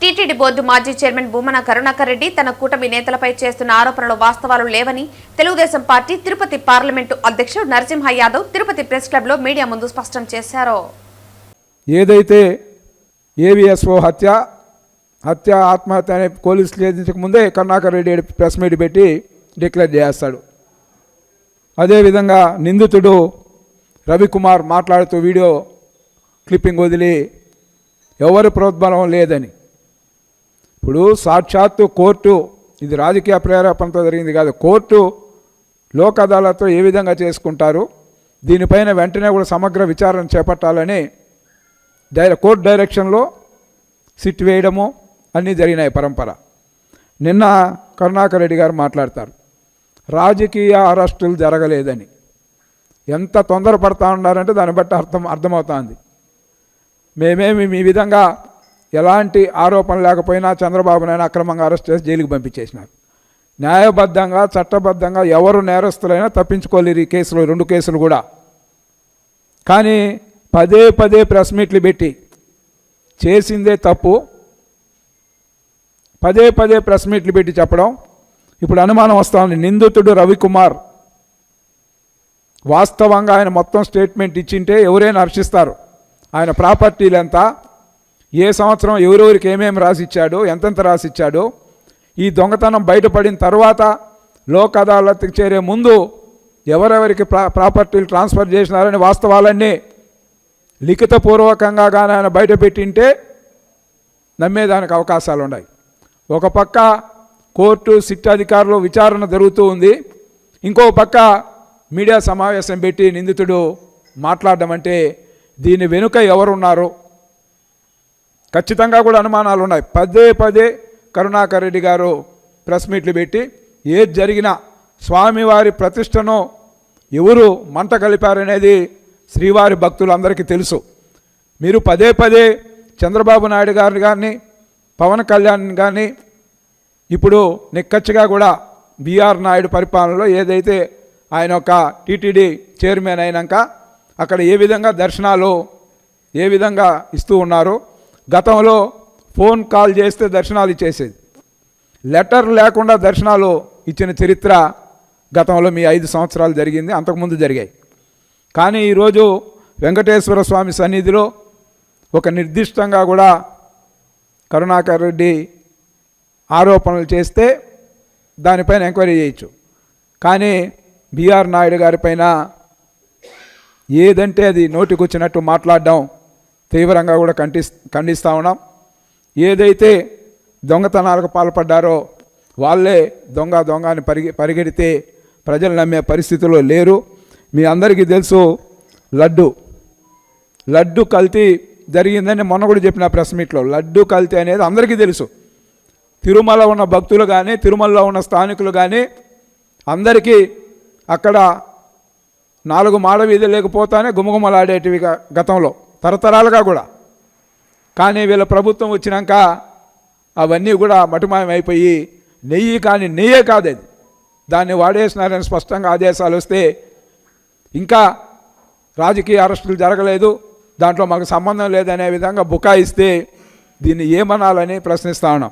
TTD board మాజీ chairman Bhumana Karunakar Reddy తన కూటమి నేతలపై చేస్తున్న ఆరోపణలు వాస్తవాలు లేవని తెలుగుదేశం పార్టీ తిరుపతి పార్లమెంటు అధ్యక్షుడు నరసింహ యాదవ్ తిరుపతి ప్రెస్ క్లబ్లో మీడియా ముందు స్పష్టం చేశారు. ఏదైతే ఏవిఎస్ఓ హత్య హత్య ఆత్మహత్య అనే పోలీసులు ఛేదించక ముందే కరుణాకర్ రెడ్డి ప్రెస్ మీట్ పెట్టి డిక్లేర్ చేస్తాడు. అదేవిధంగా నిందితుడు రవికుమార్ మాట్లాడుతూ వీడియో క్లిప్పింగ్ వదిలి ఎవరి ప్రోద్బలం లేదని ఇప్పుడు సాక్షాత్తు కోర్టు ఇది రాజకీయ ప్రేరేపణతో జరిగింది కాదు కోర్టు లోక్ అదాలత్తో ఏ విధంగా చేసుకుంటారు దీనిపైన వెంటనే కూడా సమగ్ర విచారణ చేపట్టాలని డైర కోర్టు డైరెక్షన్లో సిట్ వేయడము అన్నీ జరిగినాయి పరంపర. నిన్న కరుణాకర్ రెడ్డి గారు మాట్లాడతారు రాజకీయ అరెస్టులు జరగలేదని. ఎంత తొందరపడతా ఉన్నారంటే దాన్ని బట్టి అర్థం అర్థమవుతోంది. మేమేమి మీ విధంగా ఎలాంటి ఆరోపణ లేకపోయినా చంద్రబాబు నాయుడు అక్రమంగా అరెస్ట్ చేసి జైలుకి పంపించేసినారు. న్యాయబద్ధంగా చట్టబద్ధంగా ఎవరు నేరస్తులైనా తప్పించుకోలేరు ఈ కేసులు రెండు కేసులు కూడా. కానీ పదే పదే ప్రెస్ మీట్లు పెట్టి చేసిందే తప్పు. పదే పదే ప్రెస్ మీట్లు పెట్టి చెప్పడం. ఇప్పుడు అనుమానం వస్తూ ఉంది. నిందితుడు రవికుమార్ వాస్తవంగా ఆయన మొత్తం స్టేట్మెంట్ ఇచ్చింటే ఎవరైనా హర్షిస్తారు. ఆయన ప్రాపర్టీలు ఎంత ఏ సంవత్సరం ఎవరెవరికి ఏమేమి రాసిచ్చాడో ఎంతెంత రాసిచ్చాడో ఈ దొంగతనం బయటపడిన తర్వాత లోక్ అదాలత్కి చేరే ముందు ఎవరెవరికి ప్రా ప్రాపర్టీలు ట్రాన్స్ఫర్ చేసినారని వాస్తవాలన్నీ లిఖితపూర్వకంగా కానీ ఆయన బయటపెట్టింటే నమ్మేదానికి అవకాశాలు ఉన్నాయి ఒక పక్క కోర్టు సిట్ అధికారులు విచారణ జరుగుతూ ఉంది. ఇంకో పక్క మీడియా సమావేశం పెట్టి నిందితుడు మాట్లాడడం అంటే దీని వెనుక ఎవరున్నారు? ఖచ్చితంగా కూడా అనుమానాలు ఉన్నాయి పదే పదే కరుణాకర్ రెడ్డి గారు ప్రెస్ మీట్లు పెట్టి ఏది జరిగినా స్వామివారి ప్రతిష్టను ఎవరు మంట కలిపారనేది శ్రీవారి భక్తులందరికీ తెలుసు. మీరు పదే పదే చంద్రబాబు నాయుడు గారిని కానీ పవన్ కళ్యాణ్ కానీ ఇప్పుడు నిక్కచ్చిగా కూడా బీఆర్ నాయుడు పరిపాలనలో ఏదైతే ఆయన ఒక టీటీడీ చైర్మన్ అయినాక అక్కడ ఏ విధంగా దర్శనాలు ఏ విధంగా ఇస్తూ ఉన్నారో గతంలో ఫోన్ కాల్ చేస్తే దర్శనాలు ఇచ్చేసేది. లెటర్ లేకుండా దర్శనాలు ఇచ్చిన చరిత్ర గతంలో మీ ఐదు సంవత్సరాలు జరిగింది అంతకుముందు జరిగాయి. కానీ ఈరోజు వెంకటేశ్వర స్వామి సన్నిధిలో ఒక నిర్దిష్టంగా కూడా కరుణాకర్ రెడ్డి ఆరోపణలు చేస్తే దానిపైన ఎంక్వైరీ చేయొచ్చు. కానీ బీఆర్ నాయుడు గారిపైన ఏదంటే అది నోటికొచ్చినట్టు మాట్లాడడం తీవ్రంగా కూడా కంటి ఖండిస్తూ ఉన్నాం. ఏదైతే దొంగతనాలకు పాల్పడ్డారో వాళ్ళే దొంగ దొంగ అని పరిగె పరిగెడితే ప్రజలు నమ్మే పరిస్థితిలో లేరు. మీ అందరికీ తెలుసు లడ్డు. లడ్డు కల్తీ జరిగిందని మొన్న కూడా చెప్పిన ప్రెస్ మీట్లో. లడ్డు కల్తీ అనేది అందరికీ తెలుసు. తిరుమల ఉన్న భక్తులు కానీ తిరుమలలో ఉన్న స్థానికులు కానీ అందరికీ అక్కడ నాలుగు మాడ వీధి లేకపోతానే గుమగుమలాడేటివిగా గతంలో. తరతరాలుగా కూడా. కానీ వీళ్ళ ప్రభుత్వం వచ్చినాక అవన్నీ కూడా మటుమాయమైపోయి అయిపోయి నెయ్యి కానీ నెయ్యే కాదు అది దాన్ని వాడేసినారని స్పష్టంగా ఆదేశాలు వస్తే ఇంకా రాజకీయ అరెస్టులు జరగలేదు దాంట్లో మాకు సంబంధం లేదనే విధంగా బుకాయిస్తే దీన్ని ఏమనాలని ప్రశ్నిస్తా ఉన్నాం.